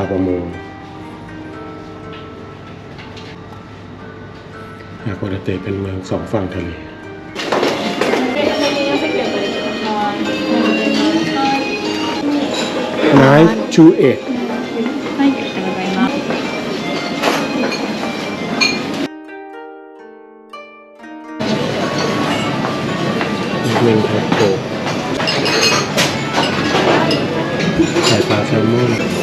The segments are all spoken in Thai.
าวประมงฮากวาเตเป็นเมืองสองฝั่งทะเลไม้ชูเอกอีกหนึ่งแพ็คโกไข่ปลาแซลมอน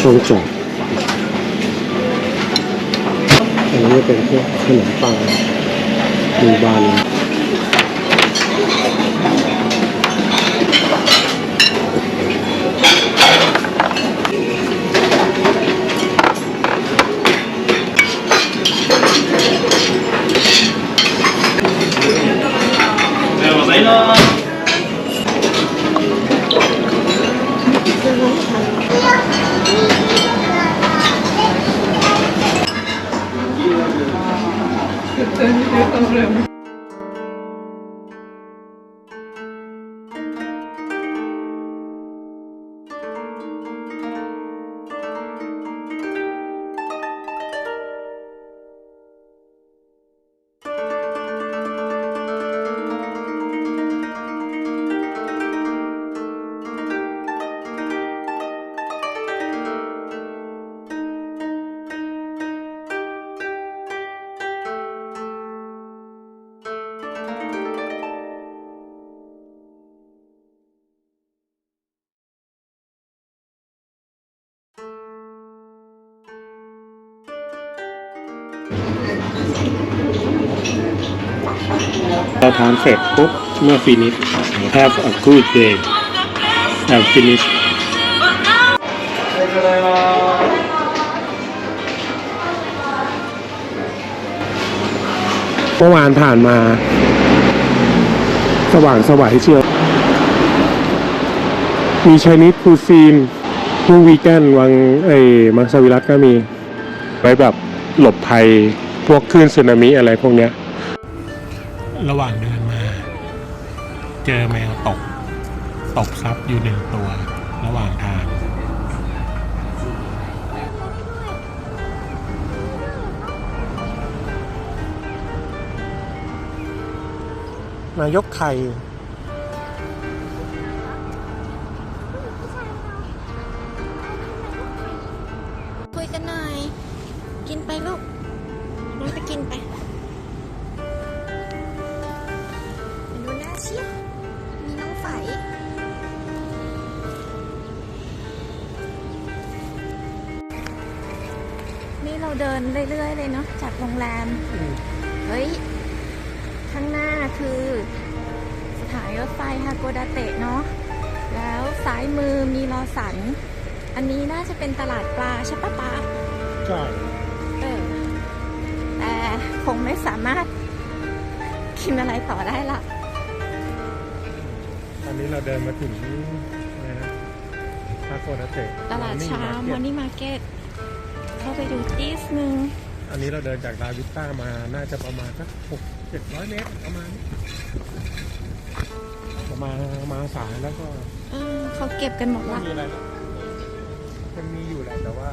ทงจอดอันนี้เป็นพวกขนมปังมีบาน room. เราทานเสร็จปุ๊บเมื่อฟินิช have a good day have finish เมื่อวานผ่านมา สว่างสวายเชียว มีชนิดคูซีนพวกวีแกนวังไอ้มังสวิรัตก็มี ไว้แบบหลบภัยพวกคลื่นสึนามิอะไรพวกเนี้ย ระหว่างเดินมา เจอแมวตก ตกซับอยู่หนึ่งตัว ระหว่างทางนายกไข่คุยกันหน่อย กินไปลูกน้องไปกินไป เราเดินเรื่อยๆเลยเนาะจากโรงแรม เฮ้ย ข้างหน้าคือสถานีรถไฟฮาโกดาเตะเนาะ แล้วซ้ายมือมีลอสัน อันนี้น่าจะเป็นตลาดปลาใช่ปะป๊าใช่เออแต่คงไม่สามารถกินอะไรต่อได้ละตอนนี้เราเดินมาถึงอะไรนะทาโกนาเตะตลาดเช้ามอร์นิ่งมาร์เก็ต เข้าไปดูจีสนึง อันนี้เราเดินจากลาวิสต้ามาน่าจะประมาณสักหกเจ็ดร้อยเมตรประมาณนี้ประมาณมาสายแล้วก็เออเขาเก็บกันหมดไม่ละมีอะไรแล้วมันมีอยู่แหละแต่ว่า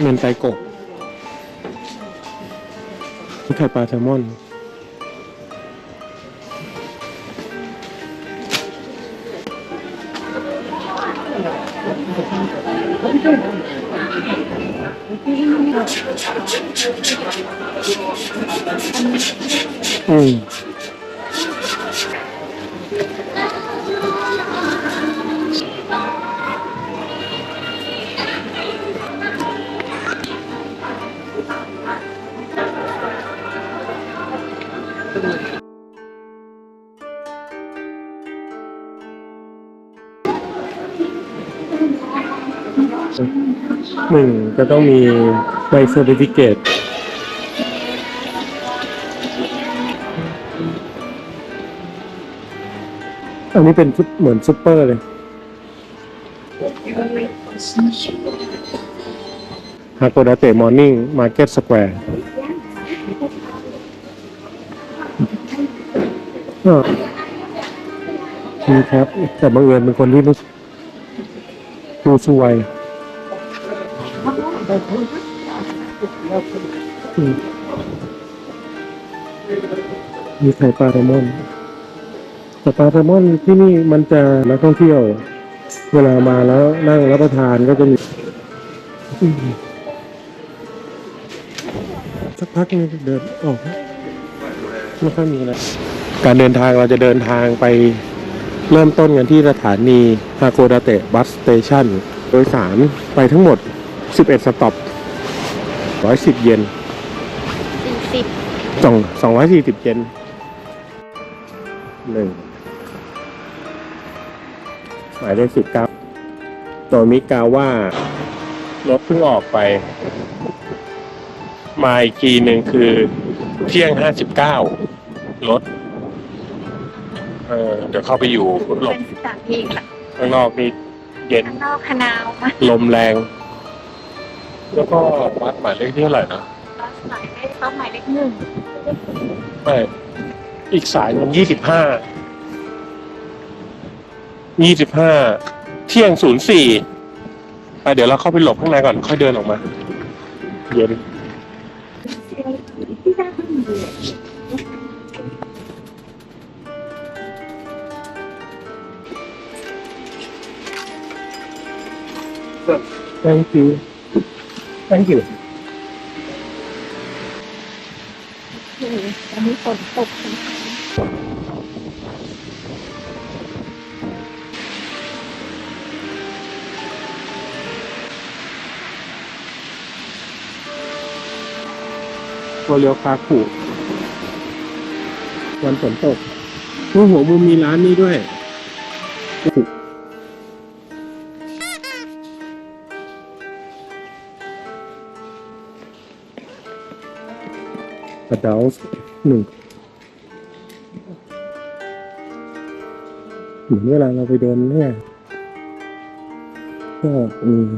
เมนไตกบไข่ปลาแซลมอน หนึ่งก็ต้องมีใบเซอร์ติฟิเคตอันนี้เป็นเหมือนซุปเปอร์เลยฮาโกดาเตะมอร์นิ่งมาร์เก็ตสแควร์ นี่ครับ แต่บังเอิญเป็นคนที่รู้สึกดูสวยมีไข่ปลาแซลมอนแต่ปลาแซลมอนที่นี่มันจะนักท่องเที่ยว เวลามาแล้วนั่งรับประทานก็จะมีสักพักนึงเดินออกไม่ค่อยมีอะไร การเดินทางเราจะเดินทางไปเริ่มต้นกันที่สถานีฮาโกดาเตะบัสสเตชันโดยสารไปทั้งหมด 11 สต็อป 110 เยนสี่สิบสองสองร้อยสี่สิบเยนหนึ่งหมายเลขสิบเก้าโดยมิกาว่ารถเพิ่งออกไป มาอีกทีหนึ่งคือเที่ยงห้าสิบเก้ารถ เออเดี๋ยวเข้าไปอยู่หลเป็บนสถานที่ค่ะข้างนอกนี่เย็นข้างนอกคณาวมาลมแรง แล้วก็วัดหมายเลขที่เท่าไหร่นะบัสหมายเลขเขาหมายเลขหนึ่งไม่อีกสายมันยี่สิบห้ายี่สิบห้าเที่ยงศูนย์สี่ไปเดี๋ยวเราเข้าไปหลบข้างในก่อน ค่อยเดินออกมา เย็น thank you thank you อันนี้ฝนตกตัวเลี้ยวคาขู่วันฝนตกตัวหัวมุมมีร้านนี้ด้วย กระเดาหนึ่งเหมือนเวลาเราไปเดินเนี่ยก็อืม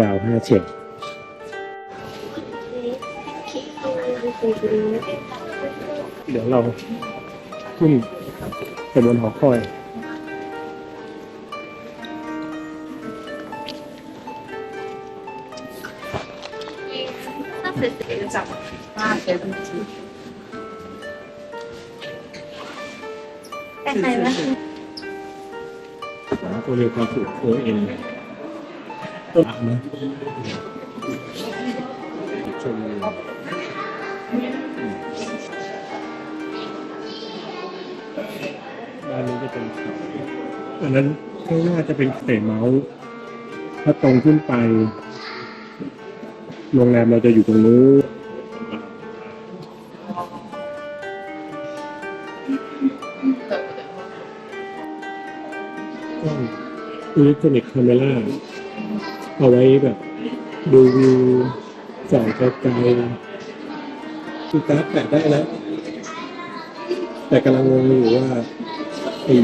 ดาวห้าเฉกเดี๋ยวเราขึ้นไปบนหอคอย แต่ใครวะตัวเรียกความสุขโอเอ็นต้นนะชมด้านนี้จะเป็นเขาอันนั้นข้างหน้าจะเป็นเตะเมาส์ถ้าตรงขึ้นไป โรงแรมเราจะอยู่ตรงนู้น อิเล็กทรอนิกส์คาเมล่าเอาไว้แบบดูวิวส่องไกลๆคือการ์ดแปะได้แล้วแต่กำลังงงอยู่ว่าไอ้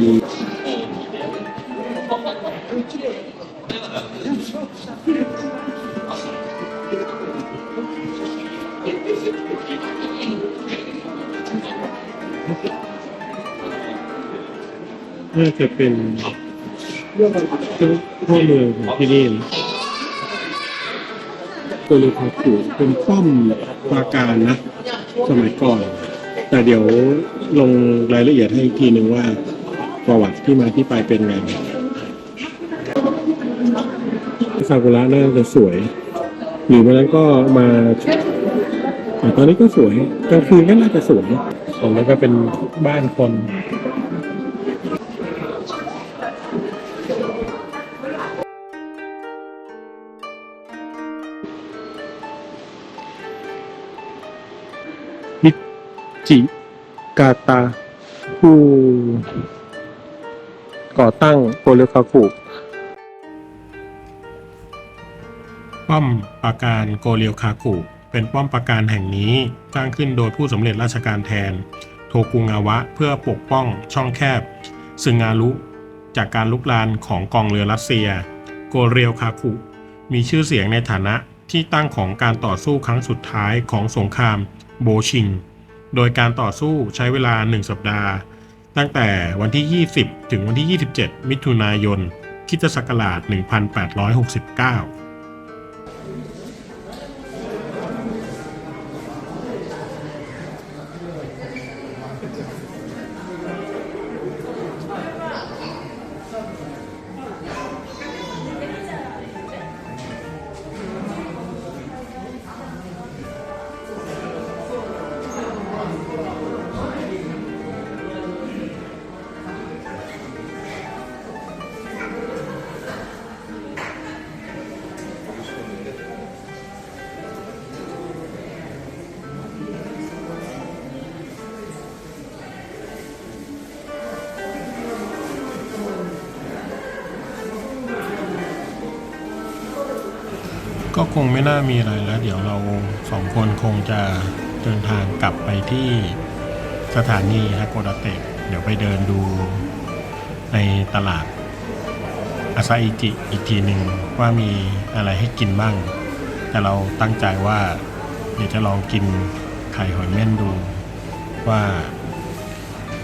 น่าจะเป็น พ่อเมือของที่นี่ตัวเรือพาผูเป็นป้อมปราการนะ สมัยก่อน แต่เดี๋ยวลงรายละเอียดให้อีกทีหนึ่งว่า ประวัติที่มาที่ไปเป็นไงซากุระน่าจะสวย หรือวันนั้นก็มาตอนนี้ก็สวยกลางคืนก็น่าจะสวยของนั้นก็เป็นบ้านคน จิกาตา ผู้ก่อตั้งโกเรคาคุป้อมปราการโกเรียวคาคุเป็นป้อมปราการแห่งนี้สร้างขึ้นโดยผู้สำเร็จราชการแทน โทกุงาวะเพื่อปกป้องช่องแคบซึงารุจากการลุกลานของกองเรือรัสเซีย โกเรียวคาคุมีชื่อเสียงในฐานะที่ตั้งของการต่อสู้ครั้งสุดท้ายของสงครามโบชิง โดยการต่อสู้ใช้เวลา 1 สัปดาห์ ตั้งแต่วันที่ 20 ถึงวันที่ 27 มิถุนายนคิตศักราช 1869 ก็คงไม่น่ามีอะไรแล้ว เดี๋ยวเราสองคนคงจะเดินทางกลับไปที่สถานีฮากโกดาเตะเดี๋ยวไปเดินดูในตลาดอาซาอิจิอีกทีหนึ่งว่ามีอะไรให้กินบ้าง แต่เราตั้งใจว่าเดี๋ยวจะลองกินไข่หอยเม่นดูว่า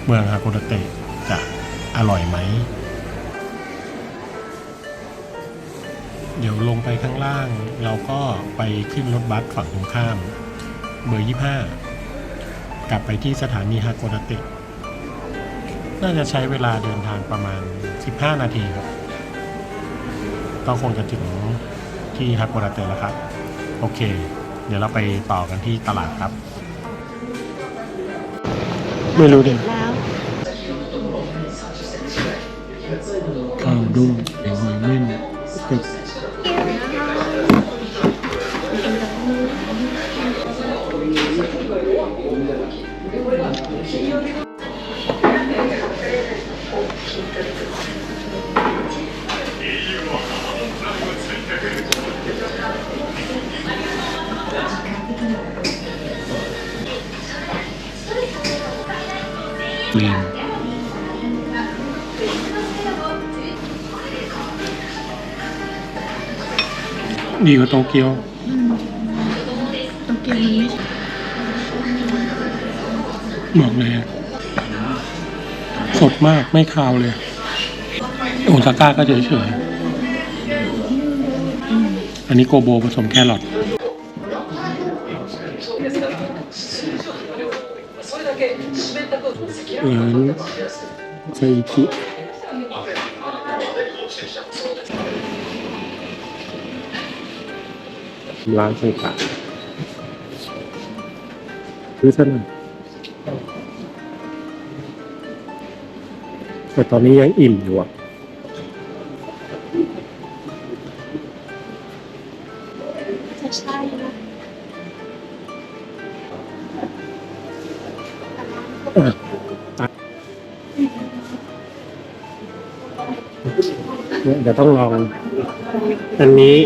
เมืองฮากโกดาเตะจะอร่อยไหม เดี๋ยวลงไปข้างล่าง เราก็ไปขึ้นรถบัสฝั่งตรงข้ามเบอร์ 25 กลับไปที่สถานีฮาโกดาเตะน่าจะใช้เวลาเดินทางประมาณ 15 นาทีครับ ก็คงจะถึงที่ฮาโกดาเตะแล้วครับ โอเค เดี๋ยวเราไปต่อกันที่ตลาดครับ ไม่รู้ดิแล้วข้าวดุ้งหอยเม่นกับ เปลี่ยน บอกเลย สดมากไม่คาวเลย โอซาก้าก็เฉยๆอันนี้โกโบผสมแครอทร้านไซจิร้านไซกะซื้อซะหน่อย แต่ตอนนี้ยังอิ่มอยู่อะจะใช่นะอะเนี่ยเดี๋ยวต้องลอง อันนี้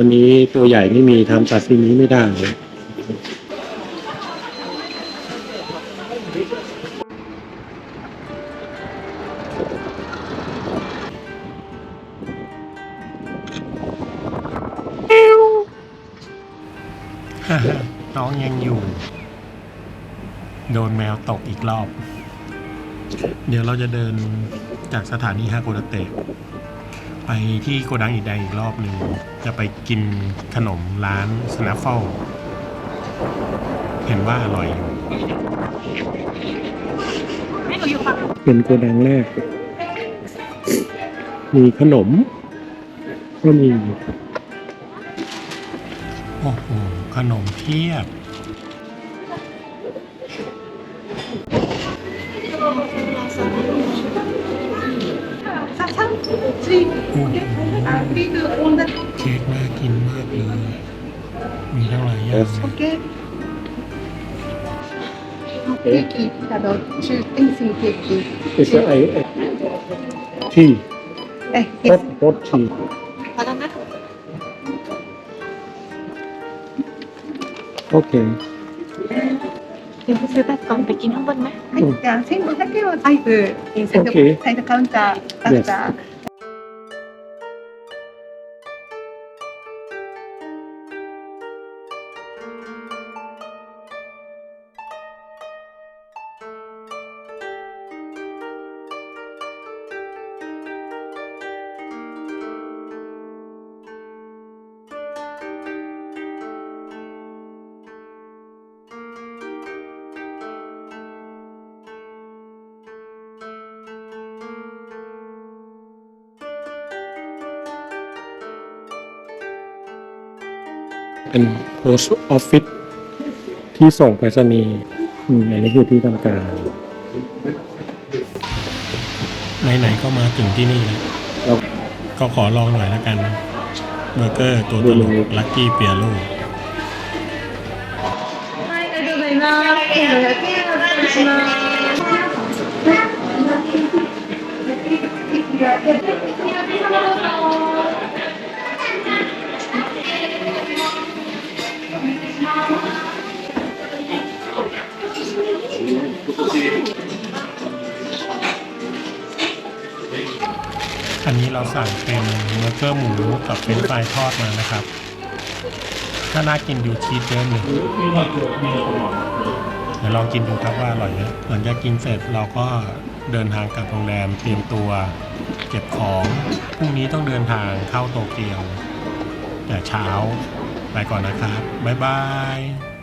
วันนี้ตัวใหญ่ไม่มีทำซาซิมิไม่ได้เลยน้องยังอยู่ โดนแมวตกอีกรอบ เดี๋ยวเราจะเดินจากสถานีฮาโกดเตะ ไปที่โกดังอีกแดงอีกรอบหนึ่งจะไปกินขนมร้านสแนฟเฟิลเห็นว่าอร่อยอยู่เป็นโกดังแรก มีขนม ก็มี โอ้โห ขนมเพียบ şey, bir de onda เค้กน่ากินมากเลย มีทั้งหลายอย่าง okey. Peki, kadar şu tensin peki. It's a, a, a tea, Eh, hot, hot tea. Kalanak. Okay. เดี๋ยวไปซื้อแบบกล่องไปกินข้างบนไหม Hadi gelsin. Hadi o. Ay, bu. Okay. Sen de counter. Yes. ウンター、カウンター。 เป็น post office ที่ส่งไปรษณีย์อืมอันนี้คือที่ทำการ ไหนๆก็มาถึงที่นี่แล้ว ก็ขอลองหน่อยแล้วกัน เบอร์เกอร์ตัวตลกลักกี้เปียโล はい、ありがとうございます。千五百円お願いします。 อันนี้เราสั่งเป็นเบอร์เกอร์หมูกับเป็นช์ฟรายทอดมานะครับ ถ้าน่ากินอยู่ชีสเยอะหนึ่งเดี๋ยวลองกินดูครับว่าอร่อยไหมหลังจากกินเสร็จเราก็เดินทางกลับโรงแรมเตรียมตัวเก็บของ พรุ่งนี้ต้องเดินทางเข้าโตเกียว แต่เช้า ไปก่อนนะครับ บ๊ายบาย